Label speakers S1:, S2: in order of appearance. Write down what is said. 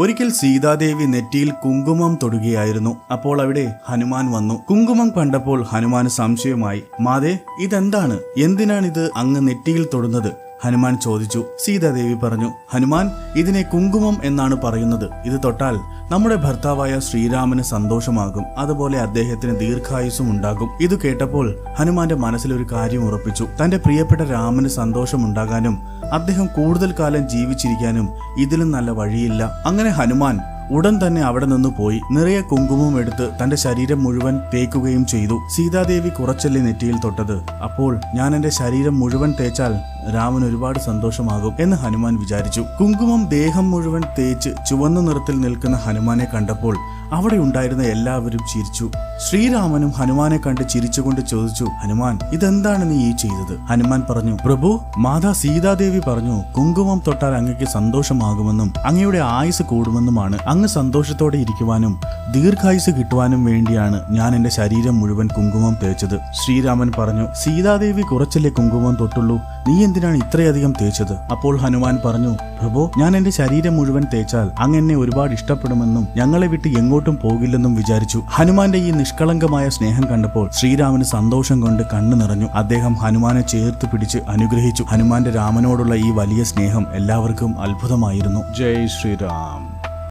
S1: ഒരിക്കൽ സീതാദേവി നെറ്റിയിൽ കുങ്കുമം തൊടുകയായിരുന്നു. അപ്പോൾ അവിടെ ഹനുമാൻ വന്നു. കുങ്കുമം കണ്ടപ്പോൾ ഹനുമാന് സംശയമായി മാതേ ഇതെന്താണ്? എന്തിനാണിത് അങ്ങ് നെറ്റിയിൽ തൊടുന്നത്? ഹനുമാൻ ചോദിച്ചു. സീതാദേവി പറഞ്ഞു ഹനുമാൻ ഇതിനെ കുങ്കുമം എന്നാണ് പറയുന്നത്. ഇത് തൊട്ടാൽ നമ്മുടെ ഭർത്താവായ ശ്രീരാമന് സന്തോഷമാകും. അതുപോലെ അദ്ദേഹത്തിന് ദീർഘായുസും ഉണ്ടാകും. ഇത് കേട്ടപ്പോൾ ഹനുമാന്റെ മനസ്സിൽ ഒരു കാര്യം ഉറപ്പിച്ചു. തന്റെ പ്രിയപ്പെട്ട രാമന് സന്തോഷമുണ്ടാകാനും അദ്ദേഹം കൂടുതൽ കാലം ജീവിച്ചിരിക്കാനും ഇതിലും നല്ല വഴിയില്ല. അങ്ങനെ ഹനുമാൻ ഉടൻ തന്നെ അവിടെ നിന്ന് പോയി. നിറയെ കുങ്കുമം എടുത്ത് തന്റെ ശരീരം മുഴുവൻ തേക്കുകയും ചെയ്തു. സീതാദേവി കുറച്ചല്ലേ നെറ്റിയിൽ തൊട്ടത്? അപ്പോൾ ഞാൻ എന്റെ ശരീരം മുഴുവൻ തേച്ചാൽ രാമൻ ഒരുപാട് സന്തോഷമാകും എന്ന് ഹനുമാൻ വിചാരിച്ചു. കുങ്കുമം ദേഹം മുഴുവൻ തേച്ച് ചുവന്ന നിറത്തിൽ നിൽക്കുന്ന ഹനുമാനെ കണ്ടപ്പോൾ അവിടെ ഉണ്ടായിരുന്ന എല്ലാവരും ചിരിച്ചു. ശ്രീരാമനും ഹനുമാനെ കണ്ട് ചിരിച്ചുകൊണ്ട് ചോദിച്ചു ഹനുമാൻ ഇതെന്താണ് നീ ഈ ചെയ്തത്? ഹനുമാൻ പറഞ്ഞു പ്രഭു മാതാ സീതാദേവി പറഞ്ഞു കുങ്കുമം തൊട്ടാൽ അങ്ങയ്ക്ക് സന്തോഷമാകുമെന്നും അങ്ങയുടെ ആയുസ് കൂടുമെന്നുമാണ്. അങ്ങ് സന്തോഷത്തോടെ ഇരിക്കുവാനും ദീർഘായുസ് കിട്ടുവാനും വേണ്ടിയാണ് ഞാൻ എന്റെ ശരീരം മുഴുവൻ കുങ്കുമം തേച്ചത്. ശ്രീരാമൻ പറഞ്ഞു സീതാദേവി കുറച്ചല്ലേ കുങ്കുമം തൊട്ടുള്ളൂ? നീ എന്തിനാണ് ഇത്രയധികം തേച്ചത്? അപ്പോൾ ഹനുമാൻ പറഞ്ഞു പ്രഭോ ഞാൻ എന്റെ ശരീരം മുഴുവൻ തേച്ചാൽ അങ്ങ് എന്നെ ഒരുപാട് ഇഷ്ടപ്പെടുമെന്നും ഞങ്ങളെ വിട്ട് എങ്ങോട്ടും പോകില്ലെന്നും വിചാരിച്ചു. ഹനുമാന്റെ ഈ നിഷ്കളങ്കമായ സ്നേഹം കണ്ടപ്പോൾ ശ്രീരാമന് സന്തോഷം കൊണ്ട് കണ്ണു നിറഞ്ഞു. അദ്ദേഹം ഹനുമാനെ ചേർത്ത് പിടിച്ച് അനുഗ്രഹിച്ചു. ഹനുമാന്റെ രാമനോടുള്ള ഈ വലിയ സ്നേഹം എല്ലാവർക്കും അത്ഭുതമായിരുന്നു. ജയ് ശ്രീരാം.